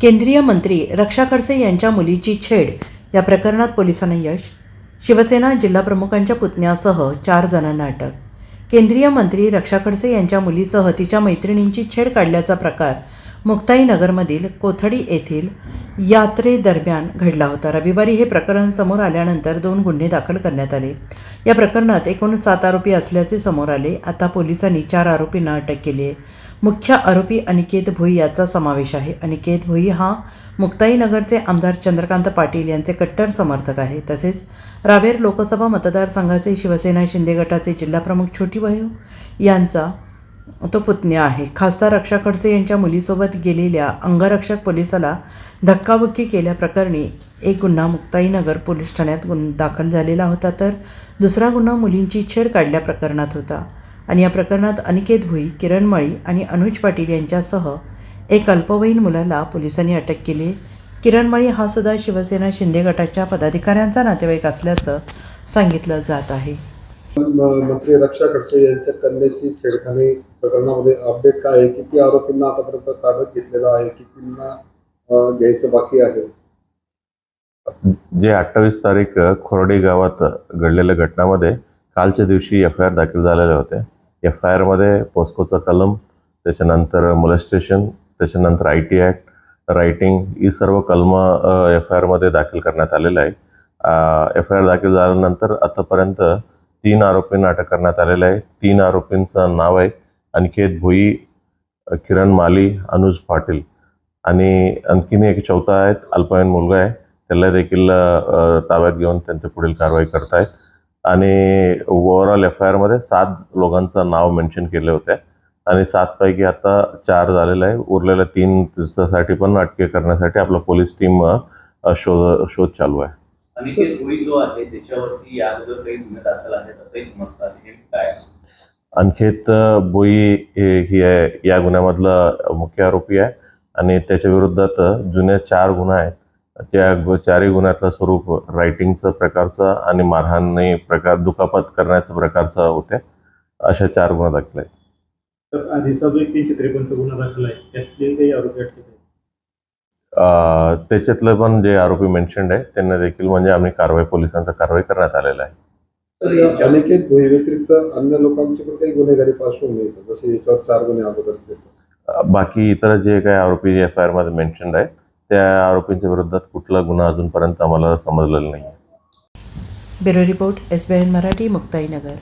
केंद्रीय मंत्री रक्षा खडसे यांच्या मुलीची छेड. या प्रकरणात पोलिसांना यश. शिवसेना जिल्हाप्रमुखांच्या पुतण्यासह चार जणांना अटक. केंद्रीय मंत्री रक्षा खडसे यांच्या मुलीसह तिच्या मैत्रिणींची छेड काढल्याचा प्रकार मुक्ताईनगरमधील कोथडी येथील यात्रेदरम्यान घडला होता. रविवारी हे प्रकरण समोर आल्यानंतर दोन गुन्हे दाखल करण्यात आले. या प्रकरणात एकूण सात आरोपी असल्याचे समोर आले. आता पोलिसांनी चार आरोपींना अटक केली आहे. मुख्य आरोपी अनिकेत भोई याचा समावेश आहे. अनिकेत भोई हा मुक्ताईनगरचे आमदार चंद्रकांत पाटील यांचे कट्टर समर्थक आहे. तसेच रावेर लोकसभा मतदारसंघाचे शिवसेना शिंदे गटाचे जिल्हाप्रमुख छोटी यांचा तो पुतण्या आहे. खासदार रक्षा खडसे यांच्या मुलीसोबत गेलेल्या अंगरक्षक पोलिसाला धक्काबुक्की केल्याप्रकरणी एक गुन्हा मुक्ताईनगर पोलीस ठाण्यात गुन दाखल झालेला होता. तर दुसरा गुन्हा मुलींची छेड काढल्या प्रकरणात होता. आणि या प्रकरणात अनिकेत भुई किरण मळी आणि अनुज पाटील यांच्यासह एक अल्पवयीन मुलाला पोलिसांनी अटक केली. किरण मळी हा सुद्धा शिवसेना शिंदे गटाच्या पदाधिकाऱ्यांचा नातेवाईक असल्याचं सांगितलं जात आहे. मंत्री रक्षा खडसे यांच्या कन्याची छेडखानी प्रकरणामध्ये अपडेट काय आहे? किती आरोपींना आतापर्यंत ताब्यात घेतलेलं आहे? कितींना घ्यायचं बाकी आहे? जे अठ्ठावीस तारीख खोरडी गावात घडलेल्या घटनामध्ये कालच्या दिवशी एफ आय आर दाखल झालेले होते. एफ आय आरमध्ये पोस्कोचा कलम त्याच्यानंतर मोलेस्टेशन त्याच्यानंतर आय टी ॲक्ट रायटिंग ही सर्व कलमं एफ आय आरमध्ये दाखल करण्यात आलेलं आहे एफ आय आर दाखल झाल्यानंतर आतापर्यंत तीन आरोपींना अटक करण्यात आलेलं आहे तीन आरोपींचं नाव आहे अनिकेत भुई किरण माली अनुज पाटील. आणि आणखीन एक चौथा आहेत अल्पवयीन मुलगा आहे. त्याला देखील ताब्यात घेऊन त्यांची पुढील कारवाई करतायत. आणि ओव्हरऑल एफ आय आरमध्ये सात लोकांचं नाव मेन्शन केले होते. आणि सातपैकी आता चार झालेलं आहे. उरलेल्या तीन साठी पण अटके करण्यासाठी आपलं पोलीस टीम शोध शोध चालू आहे. अनखेत बोई हे- आहे. या गुन्ह्यामधला मुख्य आरोपी आहे. आणि त्याच्या विरोधात जुने चार गुन्हे आहेत. त्या चारही गुन्ह्यातलं स्वरूप रायटिंगचं प्रकारचं आणि मारहाणी प्रकार दुखापत करण्याचं प्रकारचं होते. अशा चार गुन्हे दाखल. आहेत तर आधीचा जो एक तीनशे त्रेपन्नचा गुन्हा दाखल आहे त्यातले काही आरोपी अटकेत आहेत अं, त्याच्यातलं पण जे आरोपी मेन्शन्ड आहे त्यांना देखील म्हणजे आम्ही कारवाई पोलिसांचा कारवाई करण्यात आलेला आहे. तर या अनिकेत भोई व्यतिरिक्त अन्य लोकांची पण काही गुन्हेगारी पार्श्वभूमी आहे जसे याच्यावर चार गुन्हे अगोदरचे बाकी इतर जे काही आरोपी एफ आय आरमध्ये मेन्शन्ड आहेत त्या आरोपींच्या विरोधात कुठला गुन्हा अजूनपर्यंत आम्हाला समजलेला नाही bureau report S B N Marathi Muktainagar